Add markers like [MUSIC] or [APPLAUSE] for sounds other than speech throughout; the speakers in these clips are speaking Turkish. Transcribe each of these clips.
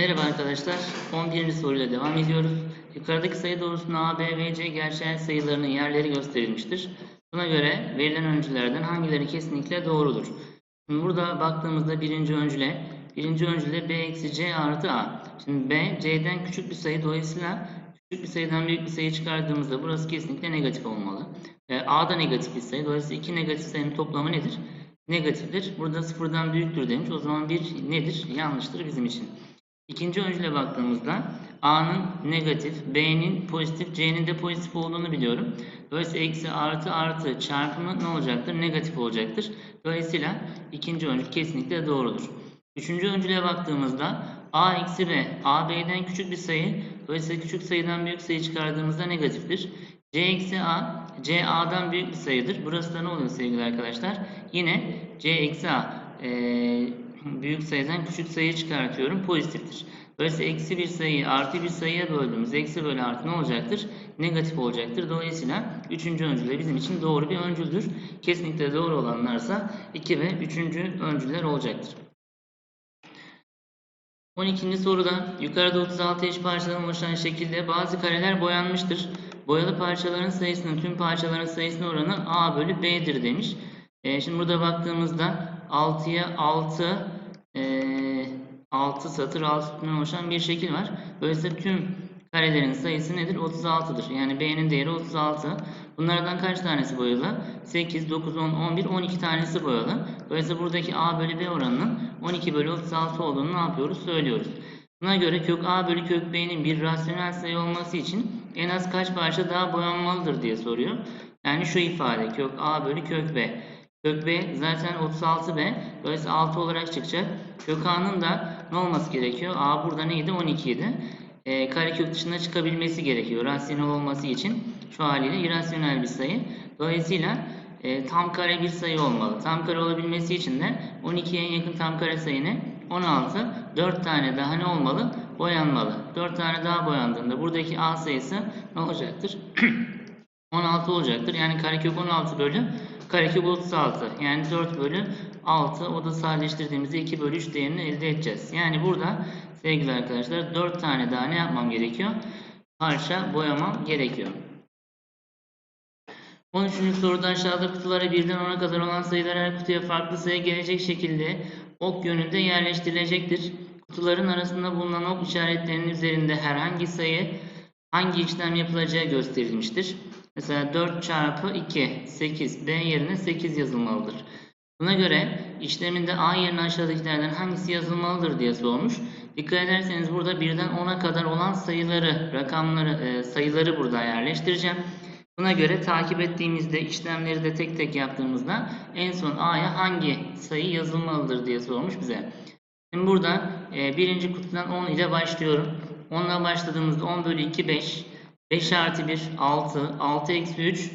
Merhaba arkadaşlar. 11. soruyla devam ediyoruz. Yukarıdaki sayı doğrusunda A, B ve C gerçel sayılarının yerleri gösterilmiştir. Buna göre verilen öncülerden hangileri kesinlikle doğrudur? Şimdi burada baktığımızda birinci öncüle, birinci öncüle B eksi C artı A. Şimdi B, C'den küçük bir sayı dolayısıyla küçük bir sayıdan büyük bir sayı çıkardığımızda burası kesinlikle negatif olmalı. E, A da negatif bir sayı. Dolayısıyla iki negatif sayının toplamı nedir? Negatiftir. Burada sıfırdan büyüktür demiş. O zaman bir nedir? Yanlıştır bizim için. İkinci öncüle baktığımızda A'nın negatif, B'nin pozitif, C'nin de pozitif olduğunu biliyorum. Dolayısıyla eksi artı artı çarpımı ne olacaktır? Negatif olacaktır. Dolayısıyla ikinci öncül kesinlikle doğrudur. Üçüncü öncüle baktığımızda A eksi B, A B'den küçük bir sayı, dolayısıyla küçük sayıdan büyük sayı çıkardığımızda negatiftir. C eksi A, C A'dan büyük bir sayıdır. Burası da ne oluyor sevgili arkadaşlar? Yine C eksi A, ee, büyük sayıdan küçük sayı çıkartıyorum. Pozitiftir. Dolayısıyla eksi bir sayıyı artı bir sayıya böldüğümüz eksi bölü artı ne olacaktır? Negatif olacaktır. Dolayısıyla üçüncü öncül bizim için doğru bir öncüldür. Kesinlikle doğru olanlarsa 2 ve üçüncü öncüller olacaktır. 12. soruda yukarıda 36 eş parçadan oluşan şekilde bazı kareler boyanmıştır. Boyalı parçaların sayısının tüm parçaların sayısına oranı A bölü B'dir demiş. E, şimdi burada baktığımızda 6'ya 6 e, 6 satır 6 sütundan oluşan bir şekil var. Dolayısıyla tüm karelerin sayısı nedir? 36'dır. Yani B'nin değeri 36. Bunlardan kaç tanesi boyalı? 8, 9, 10, 11, 12 tanesi boyalı. Dolayısıyla buradaki A bölü B oranının 12 bölü 36 olduğunu ne yapıyoruz? Söylüyoruz. Buna göre kök A bölü kök B'nin bir rasyonel sayı olması için en az kaç parça daha boyanmalıdır diye soruyor. Yani şu ifade kök A bölü kök B. Kök B zaten 36B. Dolayısıyla 6 olarak çıkacak. Kök A'nın da ne olması gerekiyor? A burada neydi? 12 idi. E, karekök dışına çıkabilmesi gerekiyor. Rasyonel olması için şu haliyle irrasyonel bir sayı. Dolayısıyla e, tam kare bir sayı olmalı. Tam kare olabilmesi için de 12'ye en yakın tam kare sayı ne? 16. 4 tane daha ne olmalı? Boyanmalı. 4 tane daha boyandığında buradaki A sayısı ne olacaktır? [CLEARS THROAT] 16 olacaktır. Yani karekök 16 bölü karekök 36. Yani 4 bölü 6. O da sadeleştirdiğimizde 2 bölü 3 değerini elde edeceğiz. Yani burada sevgili arkadaşlar 4 tane daha ne yapmam gerekiyor? Parça boyamam gerekiyor. 13. soruda aşağıda kutulara birden 10'a kadar olan sayılar her kutuya farklı sayı gelecek şekilde ok yönünde yerleştirilecektir. Kutuların arasında bulunan ok işaretlerinin üzerinde herhangi sayı hangi işlem yapılacağı gösterilmiştir. Mesela 4 çarpı 2 8 B yerine 8 yazılmalıdır. Buna göre işleminde A yerine aşağıdakilerden hangisi yazılmalıdır diye sormuş. Dikkat ederseniz burada birden 10'a kadar olan sayıları, rakamları, e, sayıları burada yerleştireceğim. Buna göre takip ettiğimizde işlemleri de tek tek yaptığımızda en son A'ya hangi sayı yazılmalıdır diye sormuş bize. Şimdi burada e, birinci kutudan 10 ile başlıyorum. 10 ile başladığımızda 10 bölü 2 5. 5 artı 1 6. 6 eksi 3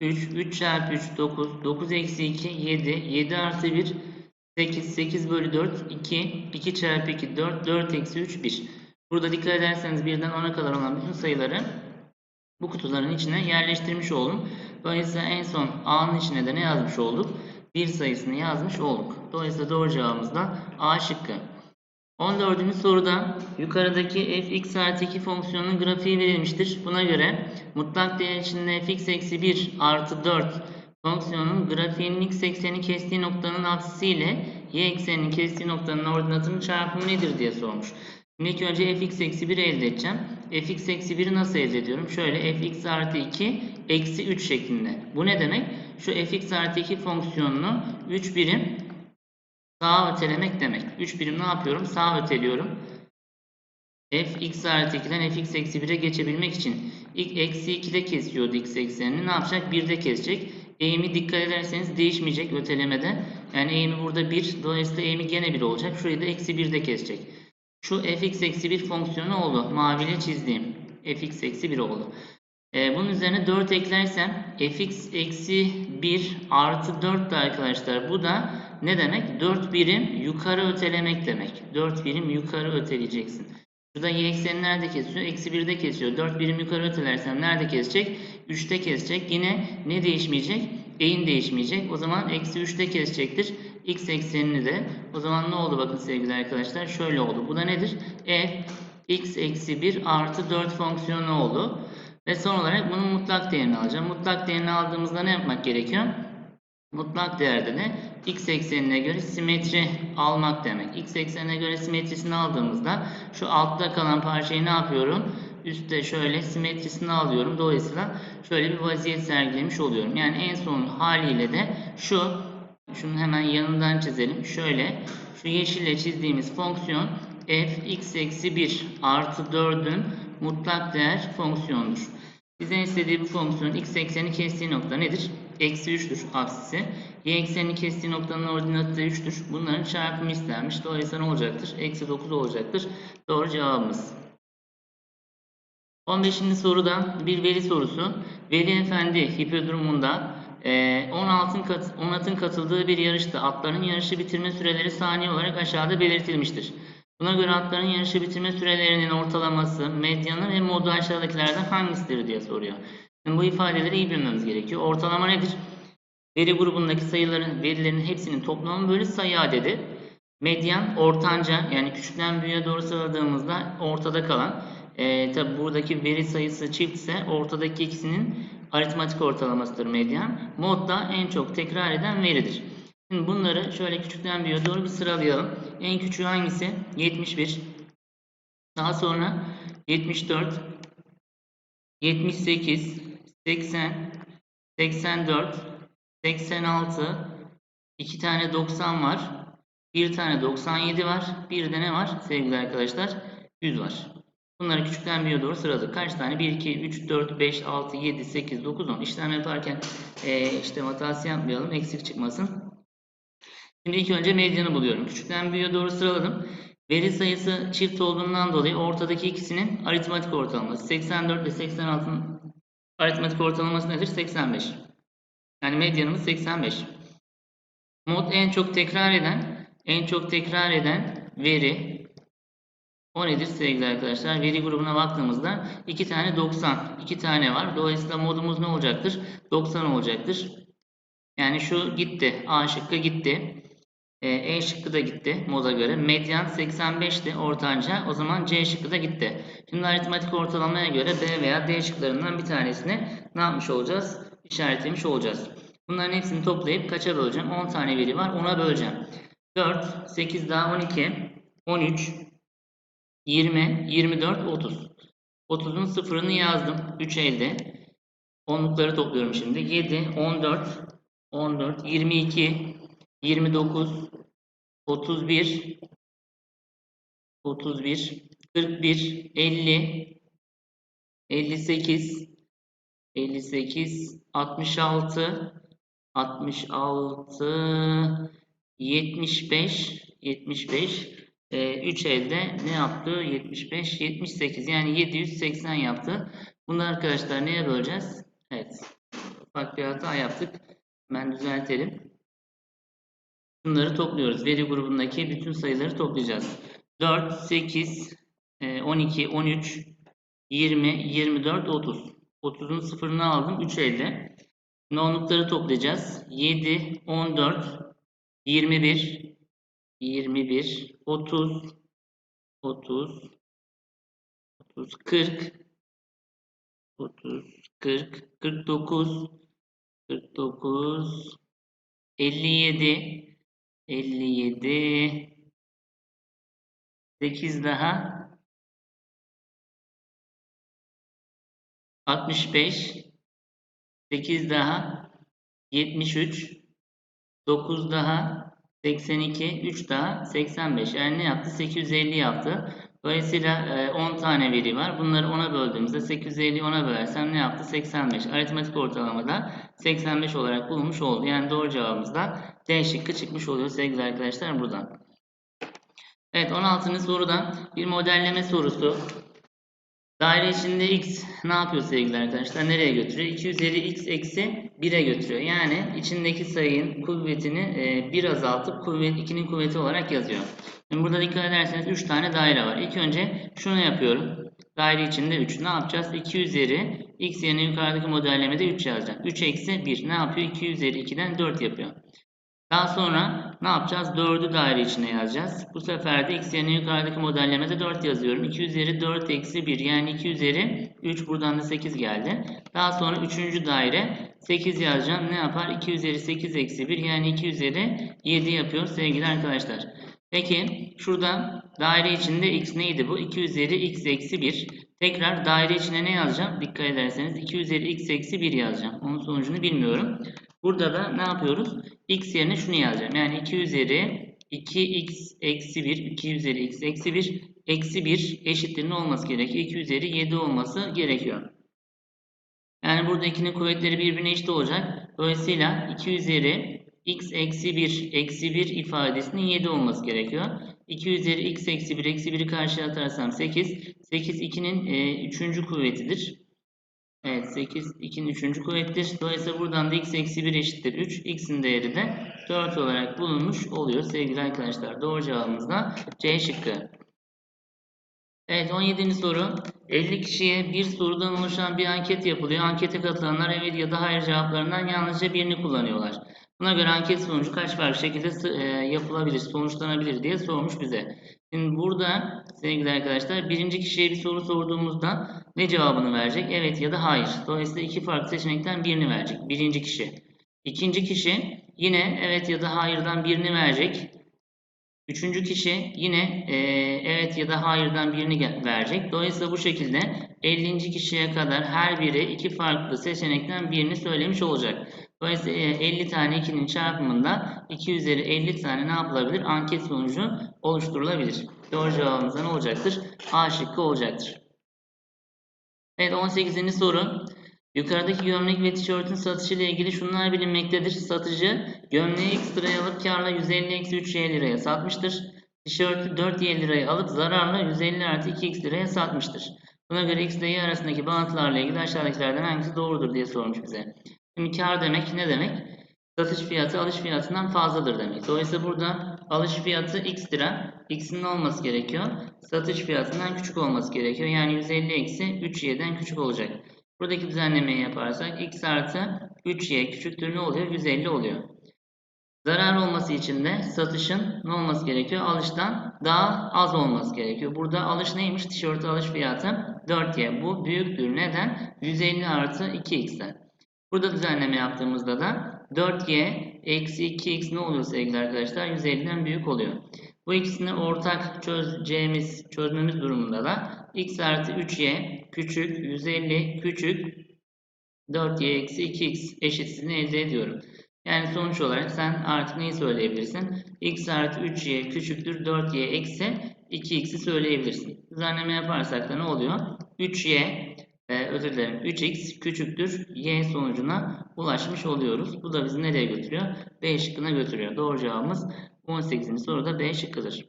3. 3 çarpı 3 9. 9 eksi 2 7. 7 artı 1 8. 8 bölü 4 2. 2 çarpı 2 4. 4 eksi 3 1. Burada dikkat ederseniz birden 10'a kadar olan bütün sayıları bu kutuların içine yerleştirmiş oldum. Dolayısıyla en son A'nın içine de ne yazmış olduk? 1 sayısını yazmış olduk. Dolayısıyla doğru cevabımız da A şıkkı. 14. soruda yukarıdaki fx artı 2 fonksiyonunun grafiği verilmiştir. Buna göre mutlak değer içinde fx eksi 1 artı 4 fonksiyonun grafiğinin x ekseni kestiği noktanın apsisi ile y ekseninin kestiği noktanın ordinatının çarpımı nedir diye sormuş. Şimdi ilk önce fx eksi 1 elde edeceğim. fx eksi 1'i nasıl elde ediyorum? Şöyle fx artı 2 eksi 3 şeklinde. Bu ne demek? Şu fx artı 2 fonksiyonunu 3 birim sağa ötelemek demek. 3 birim ne yapıyorum? Sağa öteliyorum. fx artı 2'den fx eksi 1'e geçebilmek için ilk eksi 2'de kesiyordu x eksenini. Ne yapacak? 1'de kesecek. Eğimi dikkat ederseniz değişmeyecek ötelemede. Yani eğimi burada 1. Dolayısıyla eğimi gene 1 olacak. Şurayı da eksi 1'de kesecek. Şu fx eksi 1 fonksiyonu oldu. Maviyle çizdiğim. fx eksi 1 oldu. Ee, bunun üzerine 4 eklersem fx eksi 1 artı 4 de arkadaşlar. Bu da ne demek? 4 birim yukarı ötelemek demek. 4 birim yukarı öteleyeceksin. Şurada y ekseni nerede kesiyor? Eksi 1'de kesiyor. 4 birim yukarı ötelersem nerede kesecek? 3'te kesecek. Yine ne değişmeyecek? Eğim değişmeyecek. O zaman eksi 3'te kesecektir. X eksenini de. O zaman ne oldu bakın sevgili arkadaşlar? Şöyle oldu. Bu da nedir? F x eksi 1 artı 4 fonksiyonu oldu. Ve son olarak bunun mutlak değerini alacağım. Mutlak değerini aldığımızda ne yapmak gerekiyor? Mutlak değerde de x eksenine göre simetri almak demek. x eksenine göre simetrisini aldığımızda şu altta kalan parçayı ne yapıyorum? Üstte şöyle simetrisini alıyorum. Dolayısıyla şöyle bir vaziyet sergilemiş oluyorum. Yani en son haliyle de şu, şunu hemen yanından çizelim. Şöyle, şu yeşille çizdiğimiz fonksiyon f x eksi 1 artı 4'ün mutlak değer fonksiyonudur. Bizden istediği bu fonksiyon x ekseni kestiği nokta nedir? Eksi 3'tür aksisi. Y eksenini kestiği noktanın ordinatı da 3'tür. Bunların çarpımı istenmiş. Dolayısıyla ne olacaktır? Eksi 9 olacaktır. Doğru cevabımız. 15. soruda bir veli sorusu. Veli Efendi hipodromunda e, 10 atın, kat, 10 atın katıldığı bir yarışta atların yarışı bitirme süreleri saniye olarak aşağıda belirtilmiştir. Buna göre atların yarışı bitirme sürelerinin ortalaması, medyanı ve modu aşağıdakilerden hangisidir diye soruyor. Şimdi bu ifadeleri iyi bilmemiz gerekiyor. Ortalama nedir? Veri grubundaki sayıların, verilerin hepsinin toplamı bölü sayı adedi. Medyan, ortanca yani küçükten büyüğe doğru sıraladığımızda ortada kalan. E, tabi buradaki veri sayısı çiftse ortadaki ikisinin aritmatik ortalamasıdır medyan. Mod da en çok tekrar eden veridir. Şimdi bunları şöyle küçükten büyüğe doğru bir sıralayalım. En küçüğü hangisi? 71. Daha sonra 74, 78, 80, 84, 86, 2 tane 90 var. Bir tane 97 var. Bir de ne var sevgili arkadaşlar? 100 var. Bunları küçükten büyüğe doğru sıraladık. Kaç tane? 1, 2, 3, 4, 5, 6, 7, 8, 9, 10. İşlem yaparken e, işte hatası yapmayalım. Eksik çıkmasın. Şimdi ilk önce medyanı buluyorum. Küçükten büyüğe doğru sıraladım. Veri sayısı çift olduğundan dolayı ortadaki ikisinin aritmatik ortalaması. 84 ile 86'ın aritmatik ortalaması nedir? 85. Yani medyanımız 85. Mod en çok tekrar eden, en çok tekrar eden veri o nedir sevgili arkadaşlar? Veri grubuna baktığımızda 2 tane 90, 2 tane var. Dolayısıyla modumuz ne olacaktır? 90 olacaktır. Yani şu gitti. A şıkkı gitti. E, e şıkkı da gitti moda göre. Medyan 85'ti ortanca. O zaman C şıkkı da gitti. Şimdi aritmatik ortalamaya göre B veya D şıklarından bir tanesini ne yapmış olacağız? İşaretlemiş olacağız. Bunların hepsini toplayıp kaça böleceğim? 10 tane veri var. 10'a böleceğim. 4, 8 daha 12, 13, 20, 24, 30. 30'un sıfırını yazdım. 3 elde. Onlukları topluyorum şimdi. 7, 14, 14, 22, 29, 31, 31, 41, 50, 58, 58, 66, 66, 75, 75, e, 3 elde ne yaptı? 75, 78 yani 780 yaptı. Bunları arkadaşlar neye böleceğiz? Evet. Ufak bir hata yaptık. Hemen düzeltelim. Bunları topluyoruz. Veri grubundaki bütün sayıları toplayacağız. 4, 8, 12, 13, 20, 24, 30. 30'un sıfırını aldım. 3 elde. No'nlukları toplayacağız. 7, 14, 21, 21, 30, 30, 30, 40, 30, 40, 49, 49, 57, 57 8 daha. 65 8 daha. 73 9 daha. 82 3 daha. 85 yani ne yaptı? 850 yaptı Dolayısıyla 10 tane veri var. Bunları 10'a böldüğümüzde 850 10'a bölersem ne yaptı? 85. Aritmetik ortalamada 85 olarak bulunmuş oldu. Yani doğru cevabımız da D şıkkı çıkmış oluyor sevgili arkadaşlar buradan. Evet 16. soruda bir modelleme sorusu. Daire içinde x ne yapıyor sevgili arkadaşlar? Nereye götürüyor? 2 üzeri x eksi 1'e götürüyor. Yani içindeki sayının kuvvetini 1 azaltıp kuvvet 2'nin kuvveti olarak yazıyor. Şimdi burada dikkat ederseniz 3 tane daire var. İlk önce şunu yapıyorum. Daire içinde 3. Ne yapacağız? 2 üzeri x yerine yukarıdaki modellemede 3 yazacağım. 3 eksi 1 ne yapıyor? 2 üzeri 2'den 4 yapıyor. Daha sonra ne yapacağız? 4'ü daire içine yazacağız. Bu sefer de x yerine yukarıdaki modellemede 4 yazıyorum. 2 üzeri 4 eksi 1 yani 2 üzeri 3 buradan da 8 geldi. Daha sonra 3. daire 8 yazacağım. Ne yapar? 2 üzeri 8 eksi 1 yani 2 üzeri 7 yapıyor sevgili arkadaşlar. Peki şurada daire içinde x neydi bu? 2 üzeri x eksi 1. Tekrar daire içine ne yazacağım? Dikkat ederseniz 2 üzeri x eksi 1 yazacağım. Onun sonucunu bilmiyorum. Burada da ne yapıyoruz? x yerine şunu yazacağım. Yani 2 üzeri 2x eksi 1, 2 üzeri x eksi 1, eksi 1 eşittir ne olması gerekiyor? 2 üzeri 7 olması gerekiyor. Yani burada 2'nin kuvvetleri birbirine eşit olacak. Dolayısıyla 2 üzeri x eksi 1 eksi 1 ifadesinin 7 olması gerekiyor. 2 üzeri x eksi 1 eksi 1'i karşıya atarsam 8. 8 2'nin e, 3. kuvvetidir. Evet 8 2'nin 3. kuvvettir. Dolayısıyla buradan da x eksi 1 eşittir 3. x'in değeri de 4 olarak bulunmuş oluyor sevgili arkadaşlar. Doğru cevabımız da C şıkkı. Evet 17. soru. 50 kişiye bir sorudan oluşan bir anket yapılıyor. Ankete katılanlar evet ya da hayır cevaplarından yalnızca birini kullanıyorlar. Buna göre anket sonucu kaç farklı şekilde e, yapılabilir, sonuçlanabilir diye sormuş bize. Şimdi burada sevgili arkadaşlar birinci kişiye bir soru sorduğumuzda ne cevabını verecek? Evet ya da hayır. Dolayısıyla iki farklı seçenekten birini verecek. Birinci kişi. İkinci kişi yine evet ya da hayırdan birini verecek. Üçüncü kişi yine e, evet ya da hayırdan birini verecek. Dolayısıyla bu şekilde 50. kişiye kadar her biri iki farklı seçenekten birini söylemiş olacak. Dolayısıyla 50 tane 2'nin çarpımında 2 üzeri 50 tane ne yapılabilir? Anket sonucu oluşturulabilir. Doğru cevabımız ne olacaktır? A şıkkı olacaktır. Evet 18. soru. Yukarıdaki gömlek ve tişörtün satışı ile ilgili şunlar bilinmektedir. Satıcı gömleği x liraya alıp karla 150 eksi 3 y liraya satmıştır. Tişörtü 4 y liraya alıp zararla 150 artı 2 x liraya satmıştır. Buna göre x ile y arasındaki bağıntılarla ilgili aşağıdakilerden hangisi doğrudur diye sormuş bize. Şimdi kar demek ne demek? Satış fiyatı alış fiyatından fazladır demek. Dolayısıyla burada alış fiyatı x lira. x'in olması gerekiyor? Satış fiyatından küçük olması gerekiyor. Yani 150 eksi 3y'den küçük olacak. Buradaki düzenlemeyi yaparsak x artı 3y küçüktür ne oluyor? 150 oluyor. Zarar olması için de satışın ne olması gerekiyor? Alıştan daha az olması gerekiyor. Burada alış neymiş? Tişört alış fiyatı 4y. Bu büyüktür. Neden? 150 artı 2x'ten. Burada düzenleme yaptığımızda da 4y eksi 2x ne oluyor sevgili arkadaşlar? 150'den büyük oluyor. Bu ikisini ortak çözeceğimiz, çözmemiz durumunda da x artı 3y küçük 150 küçük 4y eksi 2x eşitsizliğini elde ediyorum. Yani sonuç olarak sen artık neyi söyleyebilirsin? x artı 3y küçüktür 4y eksi 2x'i söyleyebilirsin. Düzenleme yaparsak da ne oluyor? 3y e, özür dilerim 3x küçüktür y sonucuna ulaşmış oluyoruz. Bu da bizi nereye götürüyor? B şıkkına götürüyor. Doğru cevabımız 18. soruda B şıkkıdır.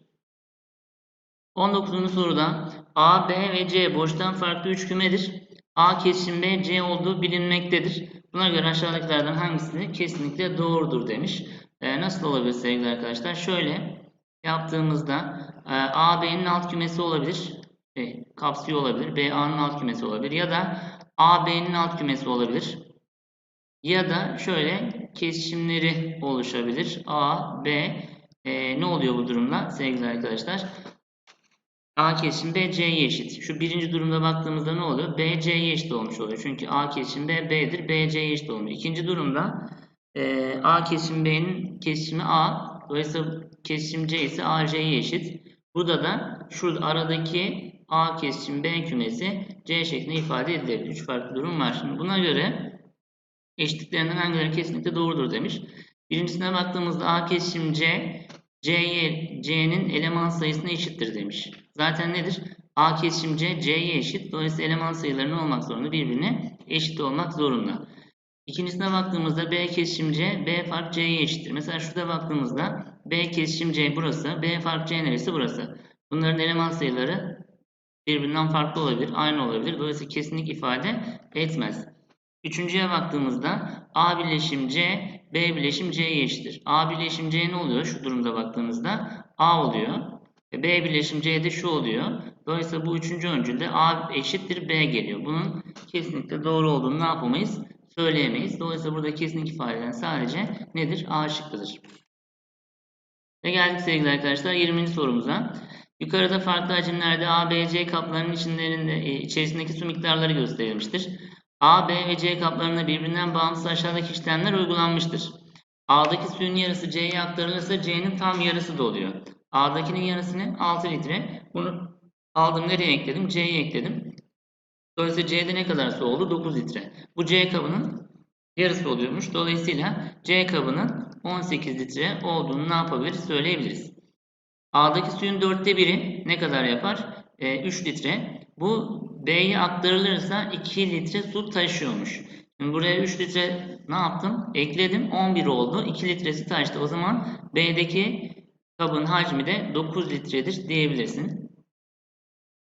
19. soruda A, B ve C boştan farklı üç kümedir. A kesişim B, C olduğu bilinmektedir. Buna göre aşağıdakilerden hangisi kesinlikle doğrudur demiş. E, nasıl olabilir sevgili arkadaşlar? Şöyle yaptığımızda e, A, B'nin alt kümesi olabilir. E, kapsıyor olabilir. B, A'nın alt kümesi olabilir. Ya da A, B'nin alt kümesi olabilir. Ya da şöyle kesişimleri oluşabilir. A, B e, ne oluyor bu durumda sevgili arkadaşlar? A kesişim B C'ye eşit. Şu birinci durumda baktığımızda ne oluyor? B C'ye eşit olmuş oluyor. Çünkü A kesişim B B'dir. B C'ye eşit olmuyor. İkinci durumda e, A kesişim B'nin kesişimi A. Dolayısıyla kesişim C ise A C'ye eşit. Burada da şu aradaki A kesişim B kümesi C şeklinde ifade edilebilir. Üç farklı durum var. Şimdi buna göre eşitliklerinden hangileri kesinlikle doğrudur demiş. Birincisine baktığımızda A kesişim C, C'ye, C'nin eleman sayısına eşittir demiş. Zaten nedir? A kesişim C, C'ye eşit. Dolayısıyla eleman sayıları ne olmak zorunda? Birbirine eşit olmak zorunda. İkincisine baktığımızda B kesişim C, B fark C'ye eşittir. Mesela şurada baktığımızda B kesişim C burası, B fark C neresi burası. Bunların eleman sayıları birbirinden farklı olabilir, aynı olabilir. Dolayısıyla kesinlik ifade etmez. Üçüncüye baktığımızda A birleşim C, B birleşim C'ye eşittir. A birleşim C ne oluyor şu durumda baktığımızda? A oluyor. B birleşim C'de şu oluyor. Dolayısıyla bu üçüncü öncülde A eşittir B geliyor. Bunun kesinlikle doğru olduğunu ne yapamayız? Söyleyemeyiz. Dolayısıyla burada kesinlik ifade eden sadece nedir? A şıkkıdır. Ve geldik sevgili arkadaşlar 20. sorumuza. Yukarıda farklı hacimlerde A, B, C kaplarının içlerinde, e, içerisindeki su miktarları gösterilmiştir. A, B ve C kaplarına birbirinden bağımsız aşağıdaki işlemler uygulanmıştır. A'daki suyun yarısı C'ye aktarılırsa C'nin tam yarısı doluyor. A'dakinin yarısı ne? 6 litre. Bunu aldım nereye ekledim? C'ye ekledim. Dolayısıyla C'de ne kadar su oldu? 9 litre. Bu C kabının yarısı oluyormuş. Dolayısıyla C kabının 18 litre olduğunu ne yapabiliriz? Söyleyebiliriz. A'daki suyun dörtte biri ne kadar yapar? Ee, 3 litre. Bu B'ye aktarılırsa 2 litre su taşıyormuş. Şimdi buraya 3 litre ne yaptım? Ekledim. 11 oldu. 2 litresi taştı. O zaman B'deki kabın hacmi de 9 litredir diyebilirsin.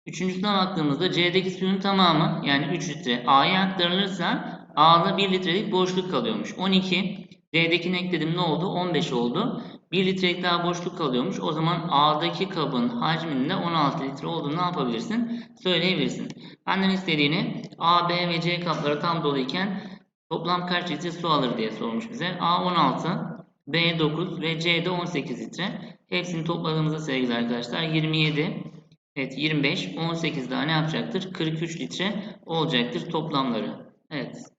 Üçüncüsüne baktığımızda C'deki suyun tamamı yani 3 litre A'ya aktarılırsa A'da 1 litrelik boşluk kalıyormuş. 12. D'dekini ekledim ne oldu? 15 oldu. 1 litrelik daha boşluk kalıyormuş. O zaman A'daki kabın hacminin de 16 litre olduğunu ne yapabilirsin? Söyleyebilirsin. Benden istediğini A, B ve C kapları tam doluyken toplam kaç litre su alır diye sormuş bize. A 16, B 9 ve C de 18 litre. Hepsini topladığımızda sevgili arkadaşlar 27, evet 25, 18 daha ne yapacaktır? 43 litre olacaktır toplamları. Evet